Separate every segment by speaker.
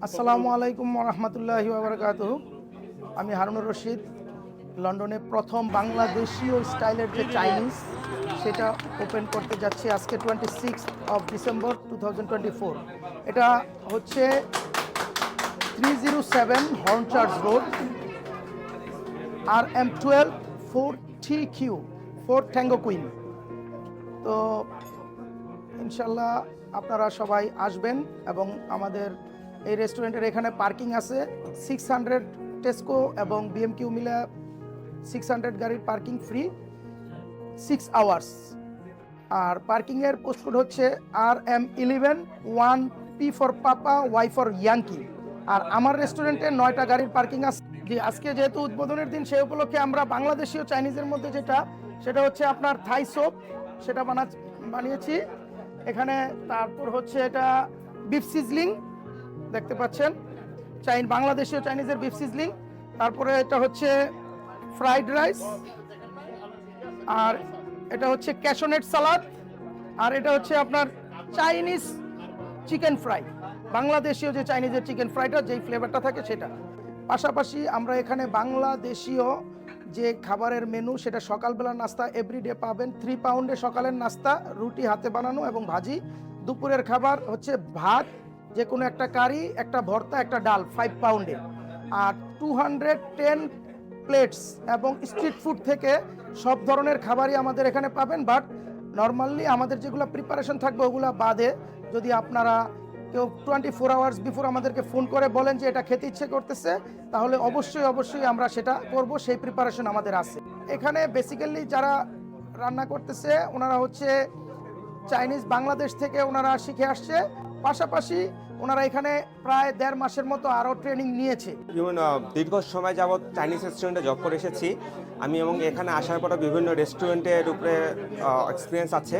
Speaker 1: আসসালামু আলাইকুম রহমতুল্লাহি বাবরকাত আমি হারুনুর রশিদ, লন্ডনে প্রথম বাংলাদেশীয় স্টাইলের যে চাইনিজ সেটা ওপেন করতে যাচ্ছি আজকে twenty six of December two এটা হচ্ছে three zero seven Hornchurch road R M twelve four three Q four tango queen তো ইনশাল্লাহ আপনারা সবাই আসবেন এবং আমাদের এই রেস্টুরেন্টের এখানে পার্কিং আছে সিক্স হান্ড্রেড টেস্কো এবং বিএমকিউ মিলে সিক্স হান্ড্রেড গাড়ির পার্কিং ফ্রি সিক্স আওয়ার্স আর পার্কিংয়ের পোস্টকোড হচ্ছে R M eleven one P for papa Y for yankee আর আমার রেস্টুরেন্টে নয়টা গাড়ির পার্কিং আছে। জি আজকে যেহেতু উদ্বোধনের দিন সেই উপলক্ষে আমরা বাংলাদেশীয় চাইনিজের মধ্যে যেটা, সেটা হচ্ছে আপনার থাই সোপ সেটা বানা, বানিয়েছি। এখানে তারপর হচ্ছে এটা বিফ সিজলিং দেখতে পাচ্ছেন। চাইন বাংলাদেশীয় চাইনিজের বিফ সিজলিং তারপরে এটা হচ্ছে ফ্রাইড রাইস আর এটা হচ্ছে ক্যাশনেট সালাদ আর এটা হচ্ছে আপনার চাইনিজ চিকেন ফ্রাই বাংলাদেশীয় যে চাইনিজের চিকেন ফ্রাইটা যেই ফ্লেভারটা থাকে সেটা। পাশাপাশি আমরা এখানে বাংলাদেশীয় যে খাবারের মেনু সেটা সকালবেলার নাস্তা এভরিডে পাবেন। থ্রি পাউন্ডে সকালের নাস্তা, রুটি হাতে বানানো এবং ভাজি। দুপুরের খাবার হচ্ছে ভাত যে কোনো একটা কারি, একটা ভর্তা, একটা ডাল ফাইভ পাউন্ডে আর টু হান্ড্রেড টেন প্লেটস এবং স্ট্রিট ফুড থেকে সব ধরনের খাবারই আমাদের এখানে পাবেন বাট নর্মালি আমাদের যেগুলো প্রিপারেশন থাকবে ওগুলো বাদে যদি আপনারা কেউ টোয়েন্টি ফোর আওয়ার্স বিফোর আমাদেরকে ফোন করে বলেন যে এটা খেতে ইচ্ছে করতেছে, তাহলে অবশ্যই অবশ্যই আমরা সেটা করব, সেই প্রিপারেশন আমাদের আছে। এখানে বেসিক্যালি যারা রান্না করতেছে, ওনারা হচ্ছে চাইনিজ বাংলাদেশ থেকে ওনারা শিখে আসছে। পাশাপাশি ওনারা এখানে প্রায় দেড় মাসের মতো আরও ট্রেনিং নিয়েছে।
Speaker 2: বিভিন্ন দীর্ঘ সময় যাবৎ চাইনিজ রেস্টুরেন্টে জব করে এসেছি। আমি এবং এখানে আসার পরে বিভিন্ন রেস্টুরেন্টের উপরে এক্সপিরিয়েন্স আছে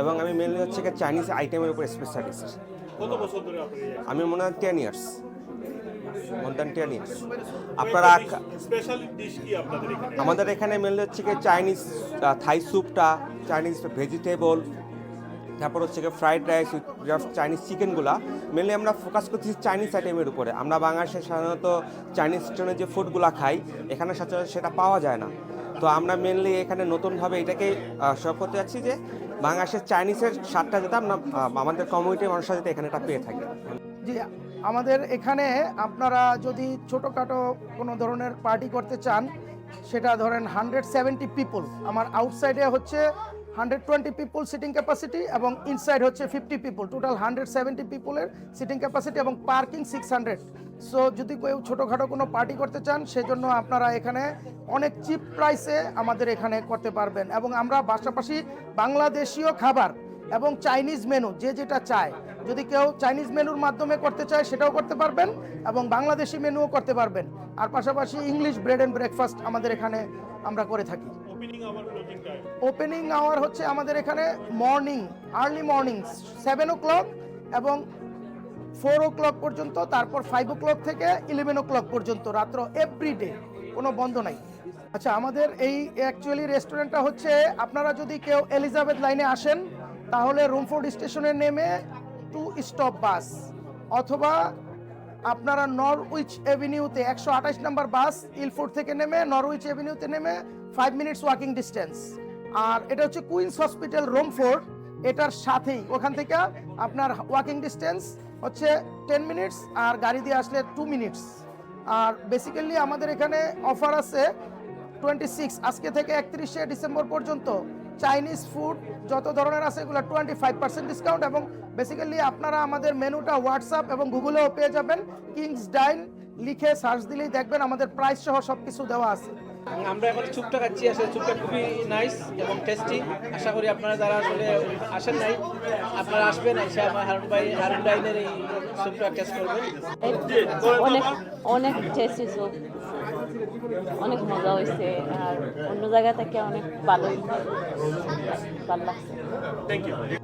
Speaker 2: এবং আমি মেনলি হচ্ছে গিয়ে চাইনিজ আইটেমের উপরে স্পেশালিস্ট আমি মনে হয় টেন ইয়ার্স আপনারা
Speaker 3: স্পেশাল ডিশ কি আপনাদের এখানে?
Speaker 2: আমাদের এখানে মেনলি হচ্ছে গিয়ে চাইনিজ থাই স্যুপটা চাইনিজ ভেজিটেবল তারপর হচ্ছে ফ্রাইড রাইস চাইনিজ চিকেনগুলা মেনলি আমরা ফোকাস করছি চাইনিজ আইটেমের উপরে। আমরা বাংলাদেশে সাধারণত চাইনিজ রেস্টুরেন্টে যে ফুডগুলো খাই, এখানে সচরাচর সেটা পাওয়া যায় না। তো আমরা মেনলি এখানে নতুনভাবে এটাকে সব করতে যাচ্ছি যে বাংলাদেশের চাইনিজের স্বাদটা যাতে আমরা আমাদের কমিউনিটির মানুষরা যাতে এখানে এটা পেয়ে থাকে।
Speaker 1: জি, আমাদের এখানে আপনারা যদি ছোটোখাটো কোনো ধরনের পার্টি করতে চান, সেটা ধরেন হান্ড্রেড সেভেন্টি পিপল আমার আউটসাইডে হচ্ছে hundred twenty people seating capacity এবং ইনসাইড হচ্ছে fifty people total hundred seventy পিপুলের sitting capacity এবং পার্কিং সিক্স হান্ড্রেড সো যদি কেউ ছোটোখাটো কোনো পার্টি করতে চান, সেজন্য আপনারা এখানে অনেক চিপ প্রাইসে আমাদের এখানে করতে পারবেন। এবং আমরা পাশাপাশি বাংলাদেশীয় খাবার এবং চাইনিজ মেনু যে যেটা চায়, যদি কেউ চাইনিজ মেনুর মাধ্যমে করতে চায়, সেটাও করতে পারবেন এবং বাংলাদেশি মেনুও করতে পারবেন। আর পাশাপাশি ইংলিশ ব্রেড অ্যান্ড ব্রেকফাস্ট আমাদের এখানে আমরা করে থাকি।
Speaker 3: ওপেনিং আওয়ার
Speaker 1: হচ্ছে আমাদের এখানে morning early morning seven o'clock এবং ফোর ও ক্লক পর্যন্ত, তারপর ফাইভ ও ক্লক থেকে ইলেভেন ও ক্লক পর্যন্ত, রাত্র এভরিডে কোনো বন্ধ নাই। আচ্ছা আমাদের এই অ্যাকচুয়ালি রেস্টুরেন্টটা হচ্ছে, আপনারা যদি কেউ এলিজাবেথ লাইনে আসেন, তাহলে রুমফোর্ড স্টেশনে নেমে টু স্টপ বাস অথবা আপনারা নরউইচ এভিনিউতে একশো আঠাশ নাম্বার বাস ইলফোর্ড থেকে নেমে, নরউইচ এভিনিউতে নেমে ফাইভ মিনিটস ওয়াকিং ডিস্টেন্স আর এটা হচ্ছে কুইন্স হসপিটাল, রোমফোর্ড। এটার সাথেই, ওখান থেকে আপনার ওয়াকিং ডিস্টেন্স হচ্ছে টেন মিনিটস আর গাড়ি দিয়ে আসলে টু মিনিটস আর বেসিক্যালি আমাদের এখানে অফার আছে টোয়েন্টি সিক্স আজকে থেকে একত্রিশে ডিসেম্বর পর্যন্ত। চাইনিজ ফুড যত ধরনের আছে এগুলো টোয়েন্টি ফাইভ পার্সেন্ট ডিসকাউন্ট এবং বেসিক্যালি আপনারা আমাদের মেনুটা হোয়াটসঅ্যাপ এবং গুগলেও পেয়ে যাবেন। কিংস ডাইন লিখে সার্চ দিলেই দেখবেন আমাদের প্রাইস সহ সব কিছু দেওয়া আছে।
Speaker 4: আমরা এখন চুপটা খাচ্ছি আসলে চুপটা খুবই নাইস এবং টেস্টি আশা করি আপনারা যারা আসলে আসেন নাই আপনারা আসবেন এসে আমার হারুন ভাই হারুন ডাইনের এই চুপটা টেস্ট করবেন।
Speaker 5: অনেক অনেক টেস্টি স্যুপ অনেক মজা হয়েছে আর অন্য জায়গা থেকে অনেক ভালো ভালো লাগছে।